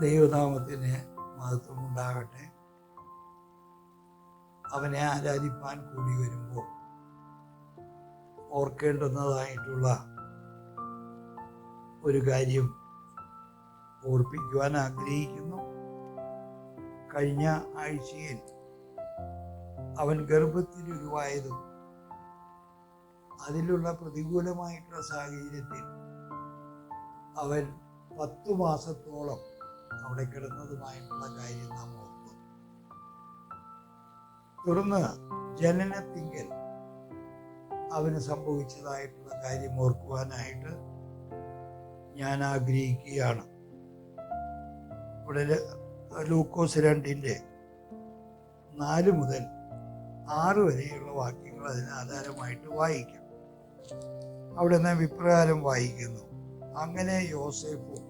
ദൈവനാമത്തിന് മഹത്വമുണ്ടാകട്ടെ അവനെ ആരാധിപ്പാൻ കൂടി വരുമ്പോൾ ഓർക്കേണ്ടുന്നതായിട്ടുള്ള ഒരു കാര്യം ഓർപ്പിക്കുവാൻ ആഗ്രഹിക്കുന്നു. കഴിഞ്ഞ ആഴ്ചയിൽ അവൻ ഗർഭത്തിൽ ഉരുവായതും അതിലുള്ള പ്രതികൂലമായിട്ടുള്ള സാഹചര്യത്തിൽ അവൻ പത്തു മാസത്തോളം അവിടെ കിടന്നതുമായിട്ടുള്ള കാര്യം നാം ഓർക്കുന്നു തുടർന്ന് ജനനത്തിങ്കൽ അവന് സംഭവിച്ചതായിട്ടുള്ള കാര്യം ഓർക്കുവാനായിട്ട് ഞാൻ ആഗ്രഹിക്കുകയാണ്. ഇവിടെ ലൂക്കോസ് രണ്ടിന്റെ നാല് മുതൽ ആറ് വരെയുള്ള വാക്യങ്ങൾ അതിന് ആധാരമായിട്ട് വായിക്കാം. അവിടെ നാം ഇപ്രകാരം വായിക്കുന്നു. അങ്ങനെ യോസേഫും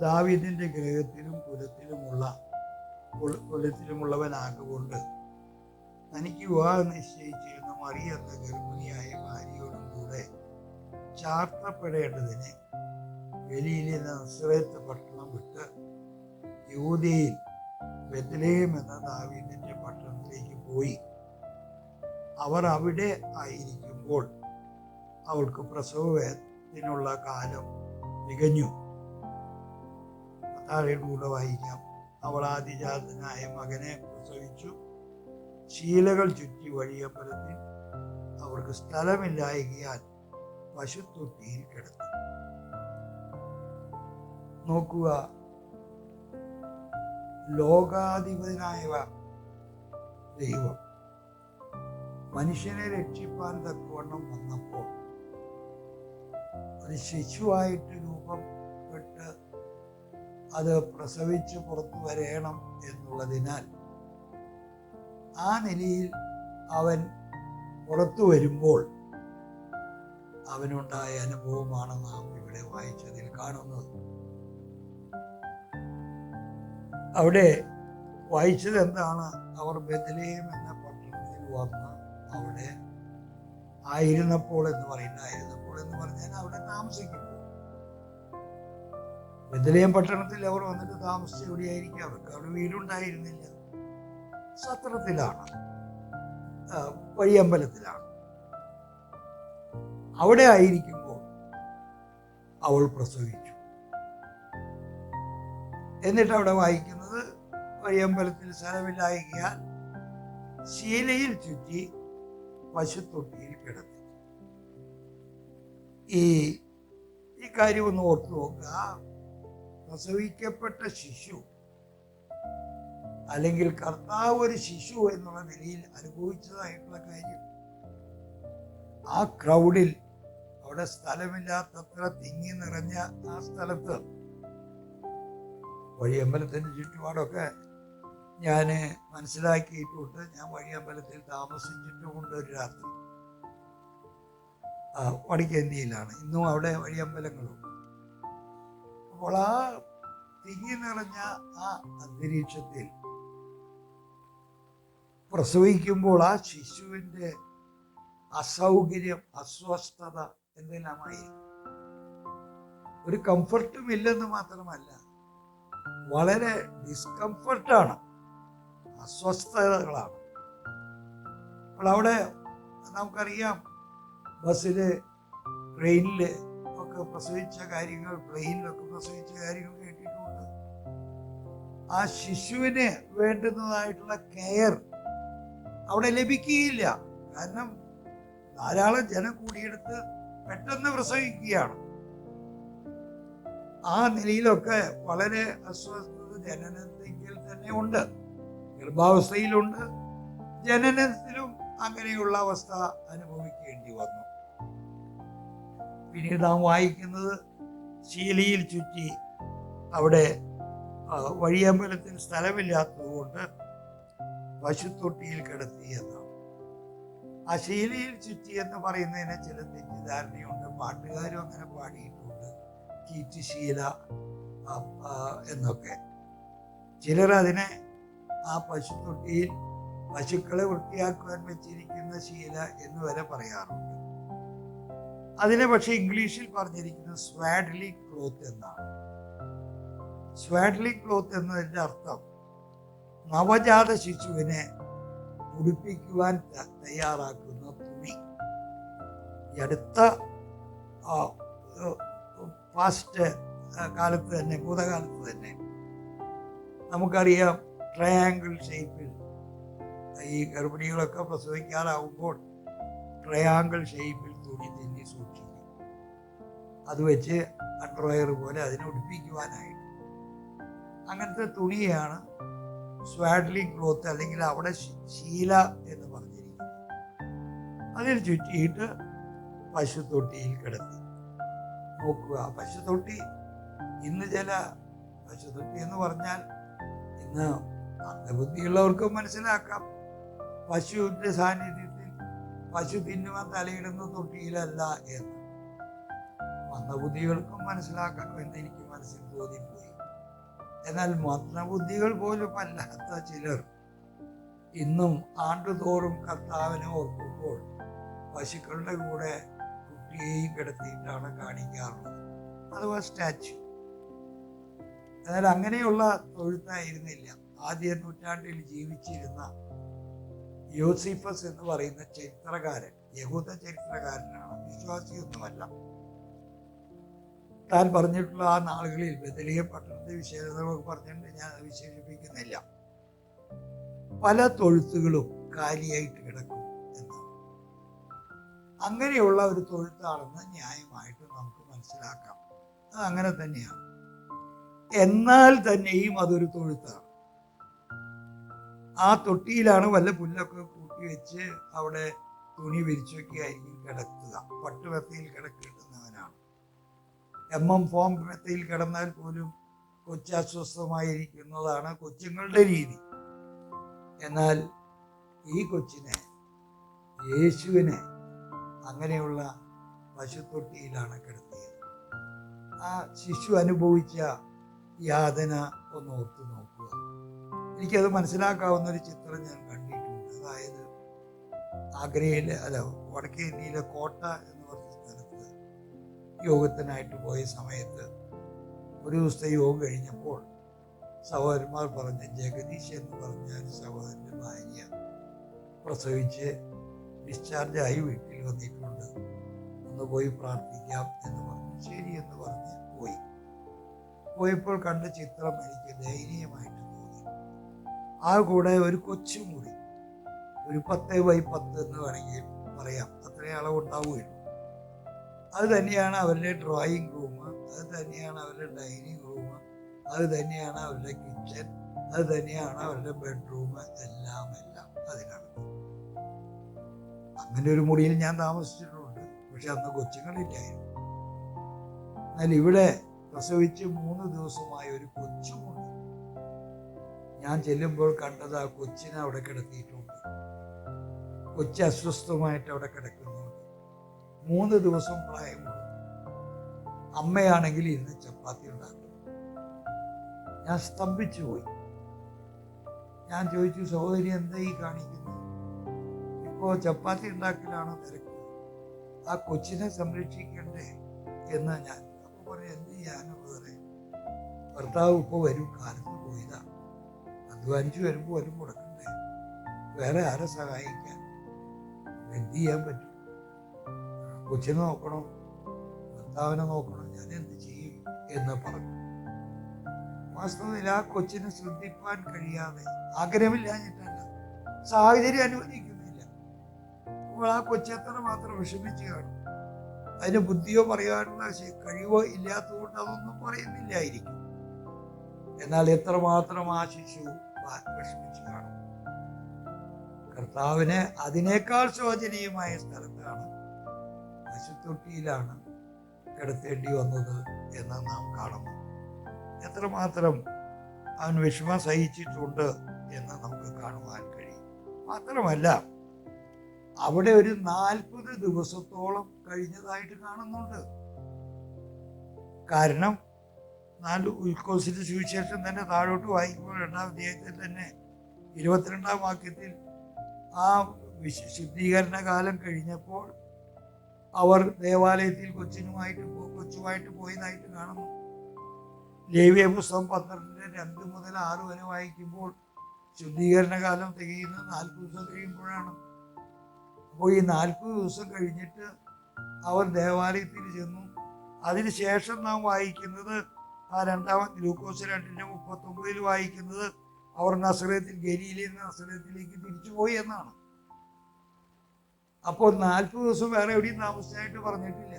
ദാവീദിന്റെ ഗ്രഹത്തിലും കുലത്തിലുമുള്ള കുല- കുലത്തിലുമുള്ളവനാകൊണ്ട് തനിക്ക് വിവാഹം നിശ്ചയിച്ചിരുന്ന മറിയ എന്ന ഗർഭിണിയായ ഭാര്യയോടും കൂടെ ചാർത്തപ്പെടേണ്ടതിന് ഗലീലിയ നസ്രേത്ത് പട്ടണം വിട്ട് യൂതിയിൽ ബethlehem എന്ന ദാവീദിന്റെ പട്ടണത്തിലേക്ക് പോയി. അവർ അവിടെ ആയിരിക്കുമ്പോൾ അവൾക്ക് പ്രസവവേദത്തിനുള്ള കാലം തികഞ്ഞു. താഴെയുടെ കൂടെ വായിക്കാം അവൾ ആദിജാതനായ മകനെ പ്രസവിച്ചു. ശീലകൾ ചുറ്റി വഴിയമ്പലത്തിൽ അവർക്ക് സ്ഥലമില്ലായകിയാൽ പശുത്തൊട്ടിയിൽ കിടന്നു നോക്കുക ലോകാധിപതിനായവ ദൈവം മനുഷ്യനെ രക്ഷിപ്പാൻ തക്കവണ്ണം വന്നപ്പോൾ ഒരു ശിശുവായിട്ട് രൂപപ്പെട്ട് അത് പ്രസവിച്ച് പുറത്തു വരേണം എന്നുള്ളതിനാൽ ആ നിലയിൽ അവൻ പുറത്തു വരുമ്പോൾ അവനുണ്ടായ അനുഭവമാണ് നാം ഇവിടെ വായിച്ചതിൽ കാണുന്നത്. അവിടെ വായിച്ചത് എന്താണ് അവർ ബദലേം എന്ന പട്ടണത്തിൽ വന്ന് അവിടെ ആയിരുന്നപ്പോൾ എന്ന് പറയുന്നത് ആയിരുന്നപ്പോൾ എന്ന് പറഞ്ഞാൽ അവിടെ താമസിക്കുമ്പോൾ ബദലേം പട്ടണത്തിൽ അവർ വന്നിട്ട് താമസിച്ച് എവിടെയായിരിക്കും അവർക്ക് അവിടെ വീടുണ്ടായിരുന്നില്ല. സത്രത്തിലാണ്. വഴിയമ്പലത്തിലാണ്. അവിടെ ആയിരിക്കുമ്പോൾ അവൾ പ്രസവിച്ചു. എന്നിട്ട് അവിടെ വായിക്കുന്നത് വഴിയമ്പലത്തിൽ സ്ഥലമില്ലായകയാൽ ശീലയിൽ ചുറ്റി പശുത്തൊട്ടിയിൽ കിടത്തി. ഈ ഈ കാര്യം ഒന്ന് ഓർത്തു നോക്കുക. പ്രസവിക്കപ്പെട്ട ശിശു അല്ലെങ്കിൽ കർത്താവ് ഒരു ശിശു എന്നുള്ള നിലയിൽ അനുഭവിച്ചതായിട്ടുള്ള കാര്യം. ആ ക്രൗഡിൽ അവിടെ സ്ഥലമില്ലാത്തത്ര തിങ്ങി നിറഞ്ഞ ആ സ്ഥലത്ത് വഴിയമ്പലത്തിന്റെ ചുറ്റുപാടൊക്കെ ഞാൻ മനസ്സിലാക്കിയിട്ടുണ്ട്. ഞാൻ വഴിയമ്പലത്തിൽ താമസിച്ചിട്ടുമുണ്ട് ഒരു രാത്രി. വടക്കേന്ത്യയിലാണ്. ഇന്നും അവിടെ വഴിയമ്പലങ്ങളുണ്ട്. അപ്പോൾ ആ തിങ്ങി നിറഞ്ഞ ആ അന്തരീക്ഷത്തിൽ പ്രസവിക്കുമ്പോൾ ആ ശിശുവിന്റെ അസൗകര്യം അസ്വസ്ഥത എന്തെല്ലാമായി? ഒരു കംഫർട്ടും ഇല്ലെന്ന് മാത്രമല്ല വളരെ ഡിസ്കംഫർട്ടാണ് അസ്വസ്ഥതകളാണ്. അപ്പോൾ അവിടെ നമുക്കറിയാം ബസ്സിൽ ട്രെയിനിൽ ഒക്കെ പ്രസവിച്ച കാര്യങ്ങൾ പ്ലെയിനിലൊക്കെ പ്രസവിച്ച കാര്യങ്ങൾ കേട്ടിട്ടുണ്ട്. ആ ശിശുവിന് വേണ്ടുന്നതായിട്ടുള്ള കെയർ അവിടെ ലഭിക്കുകയില്ല. കാരണം ധാരാളം ജനം കൂടിയെടുത്ത് പെട്ടെന്ന് പ്രസവിക്കുകയാണ്. ആ നിലയിലൊക്കെ വളരെ അസ്വസ്ഥത ജനനത്തിൽ തന്നെ ഉണ്ട്. ഗർഭാവസ്ഥയിലുണ്ട്. ജനനത്തിലും അങ്ങനെയുള്ള അവസ്ഥ അനുഭവിക്കേണ്ടി വന്നു പിന്നീട് നാം വായിക്കുന്നത് ശീലിയിൽ ചുറ്റി അവിടെ വഴിയമ്പലത്തിന് സ്ഥലമില്ലാത്തതുകൊണ്ട് പശുത്തൊട്ടിയിൽ കിടത്തി എന്നാണ്. ആ ശീലിയിൽ ചുറ്റി എന്ന് പറയുന്നതിന് ചില തെറ്റിദ്ധാരണയുണ്ട്. പാട്ടുകാരും അങ്ങനെ പാടിയിട്ടുണ്ട്. കീറ്റ് ശീല ആ, ആ, എന്നൊക്കെ. ചിലർ അതിനെ ആ പശുത്തൊട്ടിയിൽ പശുക്കളെ വൃത്തിയാക്കുവാൻ വെച്ചിരിക്കുന്ന ശീല എന്ന് വരെ പറയാറുണ്ട്. അതിനെ പക്ഷെ ഇംഗ്ലീഷിൽ പറഞ്ഞിരിക്കുന്നത് സ്വാഡ്ലി ക്ലോത്ത് എന്നാണ്. സ്വാഡ്ലി ക്ലോത്ത് എന്നതിന്റെ അർത്ഥം നവജാത ശിശുവിനെ ഉടുപ്പിക്കുവാൻ തയ്യാറാക്കുന്ന തുണി. അടുത്ത ഫാസ്റ്റ് കാലത്ത് തന്നെ ഭൂതകാലത്ത് തന്നെ നമുക്കറിയാം ട്രയാങ്കിൾ ഷേപ്പിൽ ഈ ഗർഭിണികളൊക്കെ പ്രസവിക്കാറാവുമ്പോൾ ട്രയാങ്കിൾ ഷേപ്പിൽ തുണി തിന്നി സൂക്ഷിക്കും. അത് വെച്ച് അൺഡ്രോയർ പോലെ അതിനെ ഉടുപ്പിക്കുവാനായിട്ട് അങ്ങനത്തെ തുണിയാണ് സ്വാഡ്ലി ക്ലോത്ത് അല്ലെങ്കിൽ അവിടെ ശീല എന്ന് പറഞ്ഞിരിക്കുന്നത്. അതിൽ ചുറ്റിയിട്ട് പശുത്തൊട്ടിയിൽ കിടത്തി. നോക്കുക പശുത്തൊട്ടി ഇന്ന് ചില പശുത്തൊട്ടി എന്ന് പറഞ്ഞാൽ ഇന്ന് അന്ധബുദ്ധിയുള്ളവർക്കും മനസ്സിലാക്കാം. പശുവിന്റെ സാന്നിധ്യത്തിൽ പശു തിന്നുവാൻ തലയിടുന്ന തൊട്ടിയിലല്ല എന്ന്. മന്ദബുദ്ധികൾക്കും മനസ്സിലാക്കണമെന്ന് എനിക്ക് മനസ്സിൽ തോന്നിപ്പോയി. എന്നാൽ മന്ദബുദ്ധികൾ പോലും അല്ലാത്ത ചിലർ ഇന്നും ആണ്ടുതോറും കർത്താവിനെ ഓർക്കുമ്പോൾ പശുക്കളുടെ കൂടെ കുട്ടിയെയും കിടത്തിയിട്ടാണ് കാണിക്കാറുള്ളത്. അഥവാ സ്റ്റാച്ചു. എന്നാൽ അങ്ങനെയുള്ള തൊഴുത്തായിരുന്നില്ല. ആദ്യ നൂറ്റാണ്ടിൽ ജീവിച്ചിരുന്ന യോസിഫസ് എന്ന് പറയുന്ന ചരിത്രകാരൻ യഹൂദ ചരിത്രകാരനാണ് വിശ്വാസിയൊന്നുമല്ല. താൻ പറഞ്ഞിട്ടുള്ള ആ നാളുകളിൽ ബദലിയ പട്ടണത്തെ വിശേഷതകളൊക്കെ പറഞ്ഞിട്ടുണ്ട് ഞാൻ വിശേഷിപ്പിക്കുന്നില്ല. പല തൊഴുത്തുകളും കാലിയായിട്ട് കിടക്കും എന്നാണ്. അങ്ങനെയുള്ള ഒരു തൊഴുത്താണെന്ന് ന്യായമായിട്ട് നമുക്ക് മനസ്സിലാക്കാം. അത് അങ്ങനെ തന്നെയാണ്. എന്നാൽ തന്നെയും അതൊരു തൊഴുത്താണ്. ആ തൊട്ടിയിലാണ് വല്ല പുല്ലൊക്കെ കൂട്ടി വെച്ച് അവിടെ തുണി വിരിച്ചൊക്കെ ആയിരിക്കും കിടക്കുക. പട്ടുമെത്തയിൽ കിടക്കുന്നവനാണ് എം എം ഫോം മെത്തയിൽ കിടന്നാൽ പോലും കൊച്ചസ്വസ്ഥമായിരിക്കുന്നതാണ് കൊച്ചുങ്ങളുടെ രീതി. എന്നാൽ ഈ കൊച്ചിനെ യേശുവിനെ അങ്ങനെയുള്ള പശുത്തൊട്ടിയിലാണ് കിടത്തിയത്. ആ ശിശു അനുഭവിച്ച യാതന ഒന്ന് ഓർത്തു നോക്കുക എനിക്കത് മനസ്സിലാക്കാവുന്ന ഒരു ചിത്രം ഞാൻ കണ്ടിട്ടുണ്ട്. അതായത് ആഗ്രയിലെ അല്ല വടക്കേ ഇന്ത്യയിലെ കോട്ട എന്ന് പറഞ്ഞ സ്ഥലത്ത് യോഗത്തിനായിട്ട് പോയ സമയത്ത് ഒരു ദിവസത്തെ യോഗം കഴിഞ്ഞപ്പോൾ സഹോദരന്മാർ പറഞ്ഞ ജഗദീഷ് എന്ന് പറഞ്ഞ ഒരു സഹോദരന്റെ ഭാര്യ പ്രസവിച്ച് ഡിസ്ചാർജായി വീട്ടിൽ വന്നിട്ടുണ്ട്. ഒന്ന് പോയി പ്രാർത്ഥിക്കാം എന്ന് പറഞ്ഞു. ശരി എന്ന് പറഞ്ഞ് പോയി. പോയപ്പോൾ കണ്ട ചിത്രം എനിക്ക് ദയനീയമായിട്ട് ആ കൂടെ ഒരു കൊച്ചും കൂടി ഒരു പത്ത് ബൈ പത്ത് എന്ന് വേണമെങ്കിൽ പറയാം. അത്രയും അളവുണ്ടാവുകയുള്ളൂ. അത് തന്നെയാണ് അവരുടെ ഡ്രോയിങ് റൂം അത് തന്നെയാണ് അവരുടെ ഡൈനിങ് റൂം അത് തന്നെയാണ് അവരുടെ കിച്ചൺ അത് തന്നെയാണ് അവരുടെ ബെഡ്റൂം എല്ലാം എല്ലാം അതിലാണ് അങ്ങനെ ഒരു മുറിയിൽ ഞാൻ താമസിച്ചിട്ടുണ്ട്. പക്ഷെ അന്ന് കൊച്ചുങ്ങളില്ലായിരുന്നു. എന്നാൽ ഇവിടെ പ്രസവിച്ച് മൂന്ന് ദിവസമായ ഒരു കൊച്ചുമുണ്ട് ഞാൻ ചെല്ലുമ്പോൾ കണ്ടത് ആ കൊച്ചിനെ അവിടെ കിടത്തിയിട്ടുണ്ട്. കൊച്ചി അസ്വസ്ഥമായിട്ട് അവിടെ കിടക്കുന്നുണ്ട്. മൂന്ന് ദിവസം പ്രായമുള്ളൂ. അമ്മയാണെങ്കിൽ ഇന്ന് ചപ്പാത്തി ഉണ്ടാക്കും. ഞാൻ സ്തംഭിച്ചു പോയി. ഞാൻ ചോദിച്ചു സഹോദരി എന്താ ഈ കാണിക്കുന്നത്? ഇപ്പോൾ ചപ്പാത്തി ഉണ്ടാക്കലാണോ തിരക്ക്? ആ കൊച്ചിനെ സംരക്ഷിക്കണ്ടേ? എന്ന് ഞാൻ. അപ്പോൾ പറഞ്ഞു എന്ത് ചെയ്യാനുള്ളത് ഭർത്താവ് ഇപ്പോൾ വരും കാലത്ത്. അധ്വാനിച്ച് വരുമ്പോൾ വരും മുടക്കണ്ടേ? വേറെ ആരെ സഹായിക്കാൻ? എന്ത് ചെയ്യാൻ പറ്റും? കൊച്ചിനെ നോക്കണം? ഭർത്താവിനെ നോക്കണം? ഞാൻ എന്ത് ചെയ്യും എന്ന് പറഞ്ഞു. വാസ്തവത്തിൽ ആ കൊച്ചിനെ ശ്രദ്ധിപ്പാൻ കഴിയാതെ ആഗ്രഹമില്ലാഞ്ഞിട്ടല്ല സാഹചര്യം അനുവദിക്കുന്നില്ല. അപ്പോൾ ആ കൊച്ചെത്ര മാത്രം വിഷമിച്ച് കാണും. അതിന് ബുദ്ധിയോ പറയാനുള്ള കഴിവോ ഇല്ലാത്തതുകൊണ്ട് അതൊന്നും പറയുന്നില്ലായിരിക്കും. എന്നാൽ എത്രമാത്രം ആ ശിശു വിഷമിച്ച് കാണും കർത്താവിന് അതിനേക്കാൾ ശോചനീയമായ സ്ഥലത്താണ് പശുത്തൊട്ടിയിലാണ് കിടത്തേണ്ടി വന്നത് എന്ന് നാം കാണുന്നു. എത്രമാത്രം അവൻ വിഷമം സഹിച്ചിട്ടുണ്ട് എന്ന് നമുക്ക് കാണുവാൻ കഴിയും. മാത്രമല്ല അവിടെ ഒരു നാൽപ്പത് ദിവസത്തോളം കഴിഞ്ഞതായിട്ട് കാണുന്നുണ്ട്. കാരണം നാല് ഉൽക്കോസിന്റെ സുവിശേഷം തന്നെ താഴോട്ട് വായിക്കുമ്പോൾ രണ്ടാം അധ്യായത്തിൽ തന്നെ ഇരുപത്തിരണ്ടാം വാക്യത്തിൽ ആ ശുദ്ധീകരണ കാലം കഴിഞ്ഞപ്പോൾ അവർ ദേവാലയത്തിൽ കൊച്ചിനുമായിട്ട് കൊച്ചുമായിട്ട് പോയതായിട്ട് കാണുന്നു. ലേവിയ പുസ്തകം പന്ത്രണ്ടിന് രണ്ട് മുതൽ ആറ് വരെ വായിക്കുമ്പോൾ ശുദ്ധീകരണ കാലം തികയുന്നത് നാൽപ്പത് ദിവസം കഴിയുമ്പോഴാണ്. അപ്പോൾ ഈ നാൽപ്പത് ദിവസം കഴിഞ്ഞിട്ട് അവർ ദേവാലയത്തിൽ ചെന്നു. അതിനുശേഷം നാം വായിക്കുന്നത് ആ രണ്ടാമത് ഗ്ലൂക്കോസ് രണ്ടിന്റെ മുപ്പത്തൊമ്പതിൽ വായിക്കുന്നത് അവർ നസറത്തിൽ ഗലിയിലെ നസറത്തിലേക്ക് തിരിച്ചുപോയി എന്നാണ്. അപ്പോൾ നാൽപ്പത് ദിവസം വേറെ എവിടെയും താമസിച്ചായിട്ട് പറഞ്ഞിട്ടില്ല.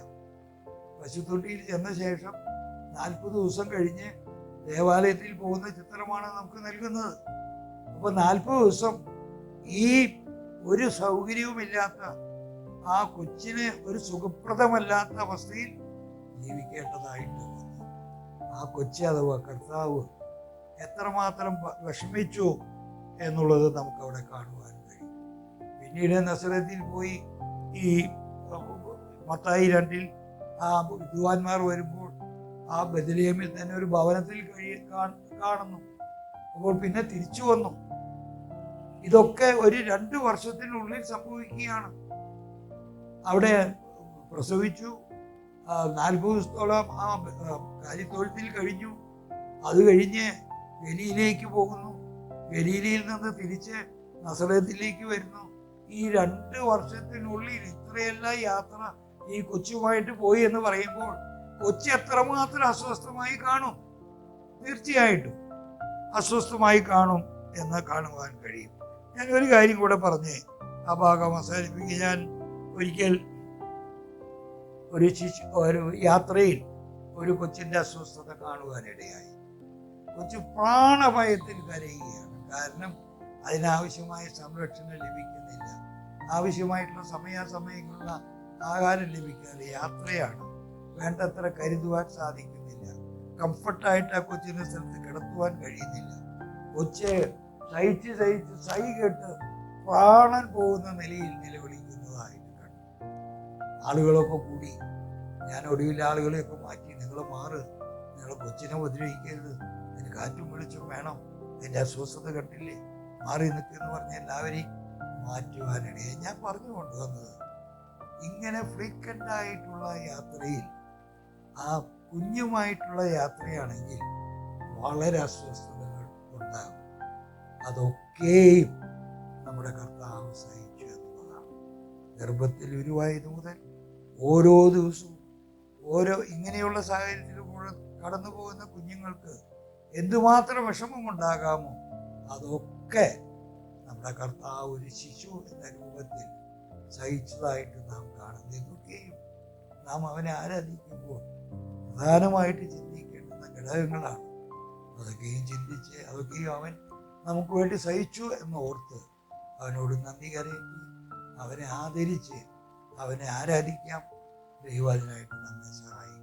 പശുത്തൊട്ടിയിൽ ചെന്ന ശേഷം നാൽപ്പത് ദിവസം കഴിഞ്ഞ് ദേവാലയത്തിൽ പോകുന്ന ചിത്രമാണ് നമുക്ക് നൽകുന്നത്. അപ്പോൾ നാൽപ്പത് ദിവസം ഈ ഒരു സൗകര്യവുമില്ലാത്ത ആ കൊച്ചിന് ഒരു സുഖപ്രദമല്ലാത്ത അവസ്ഥയിൽ ജീവിക്കേണ്ടതായിട്ട് ആ കൊച്ചി അഥവാ കർത്താവ് എത്രമാത്രം വിഷമിച്ചു എന്നുള്ളത് നമുക്ക് അവിടെ കാണുവാൻ കഴിയും. പിന്നീട് നസരത്തിൽ പോയി ഈ മത്തായി രണ്ടിൽ ആ വിദ്വാൻമാർ വരുമ്പോൾ ആ ബദലേമിൽ തന്നെ ഒരു ഭവനത്തിൽ കഴിയ കാണുന്നു. അപ്പോൾ പിന്നെ തിരിച്ചു വന്നു. ഇതൊക്കെ ഒരു രണ്ട് വർഷത്തിനുള്ളിൽ സംഭവിക്കുകയാണ്. അവിടെ പ്രസവിച്ചു. നാൽപ്പത് ദിവസത്തോളം ആ കാര്യത്തൊഴുത്തിൽ കഴിഞ്ഞു. അത് കഴിഞ്ഞ് ഗലീലയിലേക്ക് പോകുന്നു. ഗലീലയിൽ നിന്ന് തിരിച്ച് നസറത്തിലേക്ക് വരുന്നു. ഈ രണ്ട് വർഷത്തിനുള്ളിൽ ഇത്രയെല്ലാം യാത്ര ഈ കൊച്ചുമായിട്ട് പോയി എന്ന് പറയുമ്പോൾ കൊച്ചി എത്രമാത്രം അസ്വസ്ഥമായി കാണും? തീർച്ചയായിട്ടും അസ്വസ്ഥമായി കാണും എന്ന് കാണുവാൻ കഴിയും. ഞാൻ ഒരു കാര്യം കൂടെ പറഞ്ഞേ. ആ ഭാഗം അവസാനിപ്പിക്കുക ഞാൻ ഒരിക്കൽ ഒരു ശിശു ഒരു യാത്രയിൽ ഒരു കൊച്ചിന്റെ അസ്വസ്ഥത കാണുവാനിടയായി. കൊച്ചു പ്രാണഭയത്തിൽ കരയുകയാണ്. കാരണം അതിനാവശ്യമായ സംരക്ഷണം ലഭിക്കുന്നില്ല. ആവശ്യമായിട്ടുള്ള സമയാസമയങ്ങളുള്ള ആഹാരം ലഭിക്കാതെ യാത്രയാണ് വേണ്ടത്ര കരുതുവാൻ സാധിക്കുന്നില്ല. കംഫർട്ടായിട്ട് ആ കൊച്ചിന്റെ സ്ഥലത്ത് കിടത്തുവാൻ കഴിയുന്നില്ല. കൊച്ചെ സഹിച്ച് സഹിച്ച് സൈ കെട്ട് പ്രാണൻ പോകുന്ന നിലയിൽ കണ്ടു ആളുകളൊക്കെ കൂടി. ഞാൻ ഒടുവിൽ ആളുകളെയൊക്കെ മാറ്റി നിങ്ങൾ മാറ് നിങ്ങൾ കൊച്ചിനെ ഉപദ്രവിക്കരുത് ഇതിന് കാറ്റും വെളിച്ചം വേണം എന്റെ അസ്വസ്ഥത കണ്ടില്ലേ? മാറി നിൽക്കുമെന്ന് പറഞ്ഞ് എല്ലാവരെയും മാറ്റുവാനിടയെ ഞാൻ പറഞ്ഞു കൊണ്ടുവന്നത് ഇങ്ങനെ ഫ്രീക്വന്റ് ആയിട്ടുള്ള യാത്രയിൽ ആ കുഞ്ഞുമായിട്ടുള്ള യാത്രയാണെങ്കിൽ വളരെ അസ്വസ്ഥതകൾ ഉണ്ടാകും. അതൊക്കെയും നമ്മുടെ കർത്താവ് സഹിച്ചു എന്നുള്ളതാണ്. ഗർഭത്തിൽ ഉരുവായത് മുതൽ ഓരോ ദിവസവും ഓരോ ഇങ്ങനെയുള്ള സാഹചര്യത്തിലൂടെ കടന്നു പോകുന്ന കുഞ്ഞുങ്ങൾക്ക് എന്തുമാത്രം വിഷമം ഉണ്ടാകാമോ അതൊക്കെ നമ്മുടെ കർത്താവ് ഒരു ശിശു എന്ന രൂപത്തിൽ സഹിച്ചതായിട്ട് നാം കാണുന്നു. ഇതൊക്കെയും നാം അവനെ ആരാധിക്കുമ്പോൾ പ്രധാനമായിട്ട് ചിന്തിക്കേണ്ടുന്ന ഘടകങ്ങളാണ്. അതൊക്കെയും ചിന്തിച്ച് അതൊക്കെയും അവൻ നമുക്ക് വേണ്ടി സഹിച്ചു എന്ന് ഓർത്ത് അവനോട് നന്ദി കരയറ്റി അവനെ ആദരിച്ച് അവനെ ആരാധിക്കാം? ദൈവാദിനായിട്ട് നമ്മെ സഹായിക്കും.